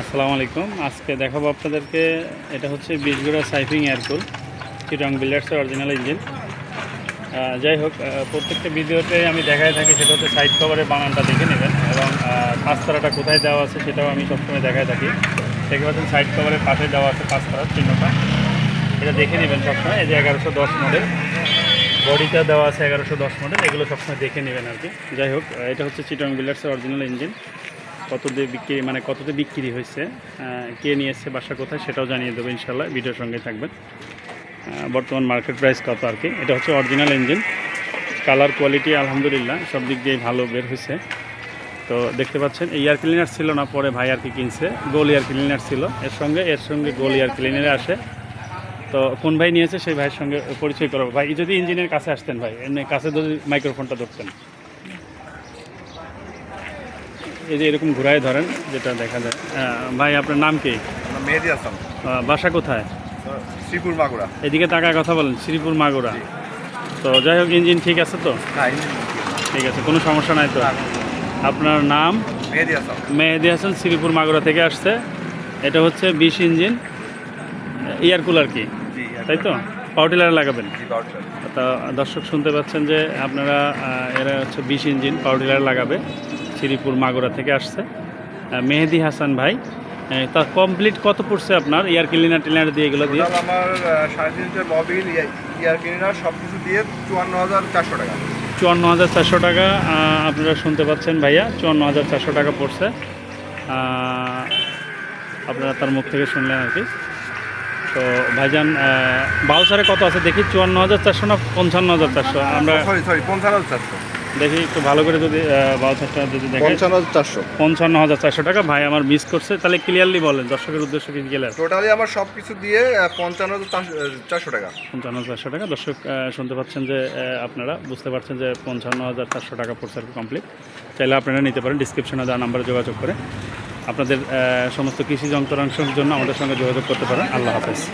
আসসালামু আলাইকুম। আজকে দেখাবো আপনাদেরকে, এটা হচ্ছে বীজগুড়া সাইফিং এয়ারকুল চিটং বিল্ডার্সের অরিজিনাল ইঞ্জিন যাই হোক প্রত্যেকটা ভিডিওতে আমি দেখাই থাকি, সেটা হচ্ছে সাইড কভারের বানানটা দেখে নেবেন, এবং পাঁচতারাটা কোথায় দেওয়া আছে সেটাও আমি সবসময় দেখাই থাকি। দেখতে পাচ্ছেন সাইড কভারের পাশে দেওয়া আছে পাঁচতারার চিহ্নটা। এটা দেখে নেবেন সবসময়, এই যে এগারোশো দশ মডেল বডিটা দেওয়া আছে এগারোশো দশ মডেল এগুলো সবসময় দেখে নেবেন আর কি। যাই হোক এটা হচ্ছে চিটং বিল্ডার্সের অরিজিনাল ইঞ্জিন কত দিয়ে বিক্রি মানে কততে বিক্রি হয়েছে কে নিয়ে এসছে বাসা কোথায় সেটাও জানিয়ে দেবো ইনশাল্লাহ ভিডিওর সঙ্গে থাকবেন। বর্তমান মার্কেট প্রাইস কত আর কি? এটা হচ্ছে অরিজিনাল ইঞ্জিন কালার কোয়ালিটি আলহামদুলিল্লাহ, সব দিক দিয়ে ভালো বের হয়েছে। তো দেখতে পাচ্ছেন, এই এয়ার ক্লিনার ছিল না, পরে ভাই আর কি কিনছে গোল এয়ার ক্লিনার ছিল। এর সঙ্গে এর সঙ্গে গোল এয়ার ক্লিনারে আসে। তো কোন ভাই নিয়েছে, সেই ভাইয়ের সঙ্গে পরিচয় করব। ভাই, যদি ইঞ্জিনের কাছে আসতেন ভাই, এমনি কাছে যদি মাইক্রোফোনটা ধরতেন। এই যে এরকম ঘুরায় ধরেন যেটা দেখা যায়। ভাই আপনার নাম কি? মেহেদি হাসান। বাসা কোথায়? শ্রীপুর মাগুরা। এদিকে টাকায় কথা বলেন শ্রীপুর মাগুরা। তো যাই হোক ইঞ্জিন ঠিক আছে তো? হ্যাঁ ঠিক আছে। কোনো সমস্যা নাই তো? আপনার নাম? মেহেদি হাসান। মেহেদি হাসান শ্রীপুর মাগুরা থেকে আসছে। এটা হচ্ছে বিশ ইঞ্জিন। এয়ার কুলার কি? তাই তো? পাউটিলার লাগাবেন? তা দর্শক শুনতে পাচ্ছেন যে আপনারা এরা হচ্ছে বিশ ইঞ্জিন পাউডিলার লাগাবে। শ্রীপুর মাগুরা থেকে আসছে। মেহেদি হাসান ভাই তা কমপ্লিট কত পড়ছে আপনার? এয়ার ক্লিনার টিলার দিয়ে এগুলো দিয়ে। আমার সাড়ে তিনটে মবিল ইয়ার ক্লিনার সব কিছু দিয়ে চুয়ান্ন হাজার চারশো টাকা। চুয়ান্ন হাজার চারশো টাকা আপনারা শুনতে পাচ্ছেন ভাইয়া চুয়ান্ন হাজার চারশো টাকা পড়ছে। আপনারা তার মুখ থেকে শুনলেন আর কি। তো ভাইজান বাউসারে কত আছে দেখি? চুয়ান্ন হাজার চারশো না পঞ্চান্ন হাজার চারশো? আমরা সরি সরি পঞ্চান্ন হাজার চারশো। দেখি একটু ভালো করে যদি বাউসারটা যদি দেখেন পঞ্চান্ন হাজার চারশো। পঞ্চান্ন হাজার চারশো টাকা ভাই আমার মিস করছে। তাহলে ক্লিয়ারলি বলেন দর্শকের উদ্দেশ্যে কি ক্লিয়ার টোটালি আমার সব কিছু দিয়ে পঞ্চান্ন হাজার চারশো- টাকা। পঞ্চান্ন হাজার চারশো টাকা। দর্শক শুনতে পাচ্ছেন যে আপনারা বুঝতে পারছেন যে পঞ্চান্ন হাজার চারশো টাকা পড়ছে আর কমপ্লিট চাইলে আপনারা নিতে পারেন ডিসক্রিপশনে দেওয়া নাম্বারে যোগাযোগ করে। আপনাদের সমস্ত কৃষি যন্ত্রাংশের জন্য আমাদের সঙ্গে যোগাযোগ করতে পারেন। আল্লাহ হাফেজ।